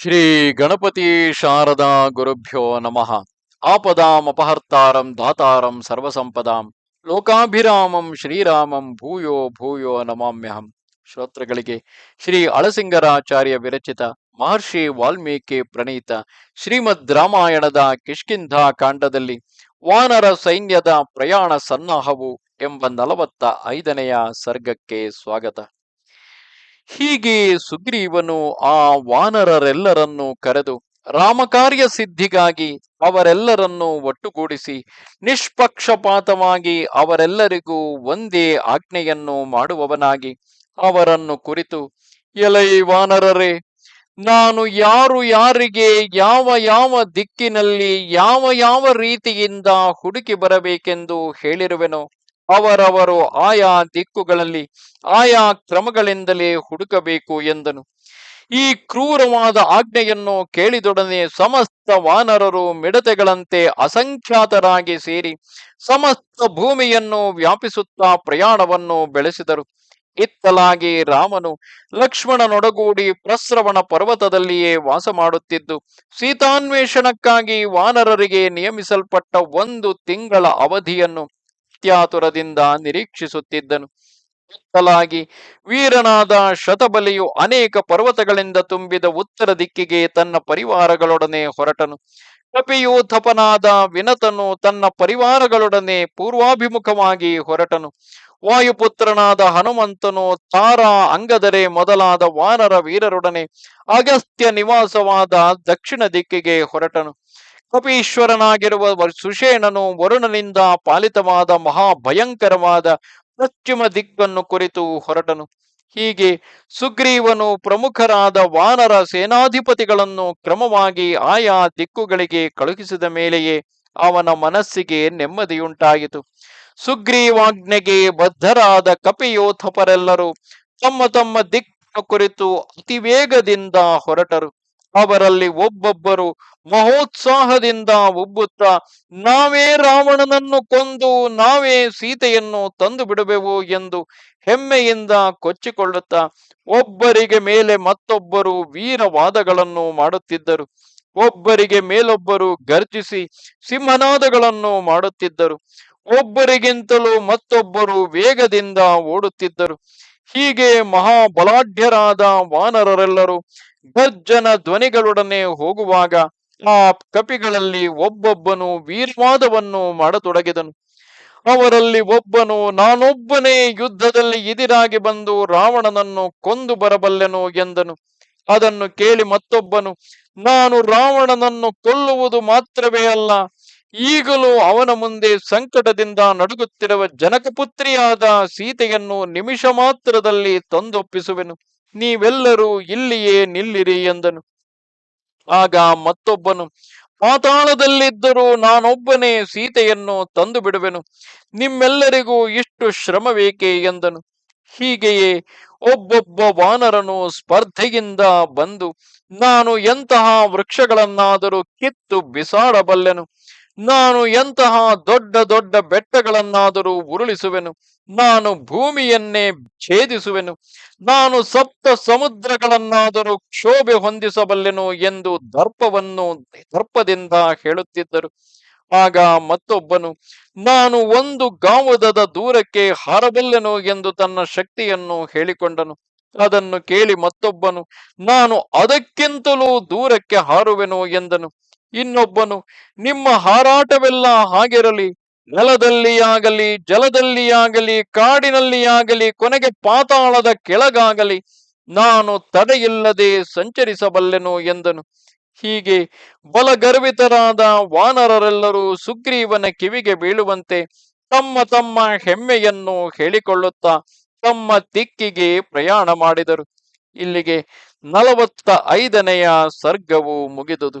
ಶ್ರೀ ಗಣಪತಿ ಶಾರದಾ ಗುರುಭ್ಯೋ ನಮಃ. ಆಪದಾಂ ಅಪಹರ್ತಾರಂ ದಾತಾರಂ ಸರ್ವಸಂಪದಾಂ. ಲೋಕಾಭಿರಾಮಂ ಶ್ರೀರಾಮಂ ಭೂಯೋ ಭೂಯೋ ನಮಾಮ್ಯಹಂ. ಶ್ರೋತೃಗಳಿಗೆ ಶ್ರೀ ಅಳಸಿಂಗರಾಚಾರ್ಯ ವಿರಚಿತ ಮಹರ್ಷಿ ವಾಲ್ಮೀಕಿ ಪ್ರಣೀತ ಶ್ರೀಮದ್ ರಾಮಾಯಣದ ಕಿಷ್ಕಿಂಧ ಕಾಂಡದಲ್ಲಿ ವಾನರ ಸೈನ್ಯದ ಪ್ರಯಾಣ ಸನ್ನಾಹವು ಎಂಬ ನಲವತ್ತ ಐದನೆಯ ಸರ್ಗಕ್ಕೆ ಸ್ವಾಗತ. ಹೀಗೆ ಸುಗ್ರೀವನು ಆ ವಾನರರೆಲ್ಲರನ್ನು ಕರೆದು ರಾಮಕಾರ್ಯ ಸಿದ್ಧಿಗಾಗಿ ಅವರೆಲ್ಲರನ್ನು ಒಟ್ಟುಗೂಡಿಸಿ ನಿಷ್ಪಕ್ಷಪಾತವಾಗಿ ಅವರೆಲ್ಲರಿಗೂ ಒಂದೇ ಆಜ್ಞೆಯನ್ನು ಮಾಡುವವನಾಗಿ ಅವರನ್ನು ಕುರಿತು, ಎಲೈ ವಾನರರೇ, ನಾನು ಯಾರು ಯಾರಿಗೆ ಯಾವ ಯಾವ ದಿಕ್ಕಿನಲ್ಲಿ ಯಾವ ಯಾವ ರೀತಿಯಿಂದ ಹುಡುಕಿ ಬರಬೇಕೆಂದು ಹೇಳಿರುವೆನೋ? ಅವರವರು ಆಯಾ ದಿಕ್ಕುಗಳಲ್ಲಿ, ಆಯಾ ಕ್ರಮಗಳಿಂದಲೇ ಹುಡುಕಬೇಕು ಎಂದನು. ಈ ಕ್ರೂರವಾದ ಆಜ್ಞೆಯನ್ನು ಕೇಳಿದೊಡನೆ ಸಮಸ್ತ ವಾನರರು ಮಿಡತೆಗಳಂತೆ ಅಸಂಖ್ಯಾತರಾಗಿ ಸೇರಿ ಸಮಸ್ತ ಭೂಮಿಯನ್ನು ವ್ಯಾಪಿಸುತ್ತಾ ಪ್ರಯಾಣವನ್ನು ಬೆಳೆಸಿದರು. ಇತ್ತಲಾಗಿ ರಾಮನು ಲಕ್ಷ್ಮಣನೊಡಗೂಡಿ ಪ್ರಸ್ರವಣ ಪರ್ವತದಲ್ಲಿಯೇ ವಾಸ ಮಾಡುತ್ತಿದ್ದು ಸೀತಾನ್ವೇಷಣಕ್ಕಾಗಿ ವಾನರರಿಗೆ ನಿಯಮಿಸಲ್ಪಟ್ಟ ಒಂದು ತಿಂಗಳ ಅವಧಿಯನ್ನು ಅತ್ಯಾತುರದಿಂದ ನಿರೀಕ್ಷಿಸುತ್ತಿದ್ದನು. ಇತ್ತಲಾಗಿ ವೀರನಾದ ಶತಬಲಿಯು ಅನೇಕ ಪರ್ವತಗಳಿಂದ ತುಂಬಿದ ಉತ್ತರ ದಿಕ್ಕಿಗೆ ತನ್ನ ಪರಿವಾರಗಳೊಡನೆ ಹೊರಟನು. ಕಪಿಯೂಥಪನಾದ ವಿನತನು ತನ್ನ ಪರಿವಾರಗಳೊಡನೆ ಪೂರ್ವಾಭಿಮುಖವಾಗಿ ಹೊರಟನು. ವಾಯುಪುತ್ರನಾದ ಹನುಮಂತನು ತಾರಾ ಅಂಗದರೆ ಮೊದಲಾದ ವಾನರ ವೀರರೊಡನೆ ಅಗಸ್ತ್ಯ ನಿವಾಸವಾದ ದಕ್ಷಿಣ ದಿಕ್ಕಿಗೆ ಹೊರಟನು. ಕಪೀಶ್ವರನಾಗಿರುವ ಸುಷೇಣನು ವರುಣನಿಂದ ಪಾಲಿತವಾದ ಮಹಾಭಯಂಕರವಾದ ಪಶ್ಚಿಮ ದಿಕ್ಕನ್ನು ಕುರಿತು ಹೊರಟನು. ಹೀಗೆ ಸುಗ್ರೀವನು ಪ್ರಮುಖರಾದ ವಾನರ ಸೇನಾಧಿಪತಿಗಳನ್ನು ಕ್ರಮವಾಗಿ ಆಯಾ ದಿಕ್ಕುಗಳಿಗೆ ಕಳುಹಿಸಿದ ಮೇಲೆಯೇ ಅವನ ಮನಸ್ಸಿಗೆ ನೆಮ್ಮದಿಯುಂಟಾಯಿತು. ಸುಗ್ರೀವಾಜ್ಞೆಗೆ ಬದ್ಧರಾದ ಕಪಿಯೋಥಪರೆಲ್ಲರೂ ತಮ್ಮ ತಮ್ಮ ದಿಕ್ಕ ಕುರಿತು ಅತಿವೇಗದಿಂದ ಹೊರಟರು. ಅವರಲ್ಲಿ ಒಬ್ಬೊಬ್ಬರು ಮಹೋತ್ಸಾಹದಿಂದ ಉಬ್ಬುತ್ತಾ, ನಾವೇ ರಾವಣನನ್ನು ಕೊಂದು, ನಾವೇ ಸೀತೆಯನ್ನು ತಂದು ಬಿಡುವೆವು ಎಂದು ಹೆಮ್ಮೆಯಿಂದ ಕೊಚ್ಚಿಕೊಳ್ಳುತ್ತಾ, ಒಬ್ಬರಿಗೆ ಮೇಲೆ ಮತ್ತೊಬ್ಬರು ವೀರವಾದಗಳನ್ನು ಮಾಡುತ್ತಿದ್ದರು. ಒಬ್ಬರಿಗೆ ಮೇಲೊಬ್ಬರು ಗರ್ಜಿಸಿ ಸಿಂಹನಾದಗಳನ್ನು ಮಾಡುತ್ತಿದ್ದರು. ಒಬ್ಬರಿಗಿಂತಲೂ ಮತ್ತೊಬ್ಬರು ವೇಗದಿಂದ ಓಡುತ್ತಿದ್ದರು. ಹೀಗೆ ಮಹಾಬಲಾಢ್ಯರಾದ ವಾನರರೆಲ್ಲರೂ ಗರ್ಜನ ಧ್ವನಿಗಳೊಡನೆ ಹೋಗುವಾಗ ಆ ಕಪಿಗಳಲ್ಲಿ ಒಬ್ಬೊಬ್ಬನು ವೀರ್ವಾದವನ್ನು ಮಾಡತೊಡಗಿದನು. ಅವರಲ್ಲಿ ಒಬ್ಬನು, ನಾನೊಬ್ಬನೇ ಯುದ್ಧದಲ್ಲಿ ಇದಿರಾಗಿ ಬಂದು ರಾವಣನನ್ನು ಕೊಂದು ಬರಬಲ್ಲೆನು ಎಂದನು. ಅದನ್ನು ಕೇಳಿ ಮತ್ತೊಬ್ಬನು, ನಾನು ರಾವಣನನ್ನು ಕೊಲ್ಲುವುದು ಮಾತ್ರವೇ ಅಲ್ಲ ಈಗಲೂ ಅವನ ಮುಂದೆ ಸಂಕಟದಿಂದ ನಡುಗುತ್ತಿರುವ ಜನಕಪುತ್ರಿಯಾದ ಸೀತೆಯನ್ನು ನಿಮಿಷ ಮಾತ್ರದಲ್ಲಿ ತಂದೊಪ್ಪಿಸುವೆನು. ನೀವೆಲ್ಲರೂ ಇಲ್ಲಿಯೇ ನಿಲ್ಲಿರಿ ಎಂದನು. ಆಗ ಮತ್ತೊಬ್ಬನು, ಪಾತಾಳದಲ್ಲಿದ್ದರೂ ನಾನೊಬ್ಬನೇ ಸೀತೆಯನ್ನು ತಂದು ಬಿಡುವೆನು ನಿಮ್ಮೆಲ್ಲರಿಗೂ ಇಷ್ಟು ಶ್ರಮವೇಕೆ? ಎಂದನು. ಹೀಗೆಯೇ ಒಬ್ಬೊಬ್ಬ ವಾನರನು ಸ್ಪರ್ಧೆಯಿಂದ ಬಂದು, ನಾನು ಎಂತಹ ವೃಕ್ಷಗಳನ್ನಾದರೂ ಕಿತ್ತು ಬಿಸಾಡಬಲ್ಲೆನು. ನಾನು ಎಂತಹ ದೊಡ್ಡ ದೊಡ್ಡ ಬೆಟ್ಟಗಳನ್ನಾದರೂ ಉರುಳಿಸುವೆನು. ನಾನು ಭೂಮಿಯನ್ನೇ ಛೇದಿಸುವೆನು. ನಾನು ಸಪ್ತ ಸಮುದ್ರಗಳನ್ನಾದರೂ ಕ್ಷೋಭೆ ಹೊಂದಿಸಬಲ್ಲೆನು ಎಂದು ದರ್ಪವನ್ನು ದರ್ಪದಿಂದ ಹೇಳುತ್ತಿದ್ದರು. ಆಗ ಮತ್ತೊಬ್ಬನು, ನಾನು ಒಂದು ಗಾಂವುದದ ದೂರಕ್ಕೆ ಹಾರಬಲ್ಲೆನು ಎಂದು ತನ್ನ ಶಕ್ತಿಯನ್ನು ಹೇಳಿಕೊಂಡನು. ಅದನ್ನು ಕೇಳಿ ಮತ್ತೊಬ್ಬನು, ನಾನು ಅದಕ್ಕಿಂತಲೂ ದೂರಕ್ಕೆ ಹಾರುವೆನು ಎಂದನು. ಇನ್ನೊಬ್ಬನು, ನಿಮ್ಮ ಹಾರಾಟವೆಲ್ಲ ಹಾಗಿರಲಿ, ನೆಲದಲ್ಲಿಯಾಗಲಿ, ಜಲದಲ್ಲಿಯಾಗಲಿ, ಕಾಡಿನಲ್ಲಿಯಾಗಲಿ, ಕೊನೆಗೆ ಪಾತಾಳದ ಕೆಳಗಾಗಲಿ, ನಾನು ತಡೆಯಿಲ್ಲದೆ ಸಂಚರಿಸಬಲ್ಲೆನು ಎಂದನು. ಹೀಗೆ ಬಲಗರ್ವಿತರಾದ ವಾನರರೆಲ್ಲರೂ ಸುಗ್ರೀವನ ಕಿವಿಗೆ ಬೀಳುವಂತೆ ತಮ್ಮ ತಮ್ಮ ಹೆಮ್ಮೆಯನ್ನು ಹೇಳಿಕೊಳ್ಳುತ್ತಾ ತಮ್ಮ ತಿಕ್ಕಿಗೆ ಪ್ರಯಾಣ ಮಾಡಿದರು. ಇಲ್ಲಿಗೆ ನಲವತ್ತ ಐದನೆಯ ಸರ್ಗವು ಮುಗಿದುದು.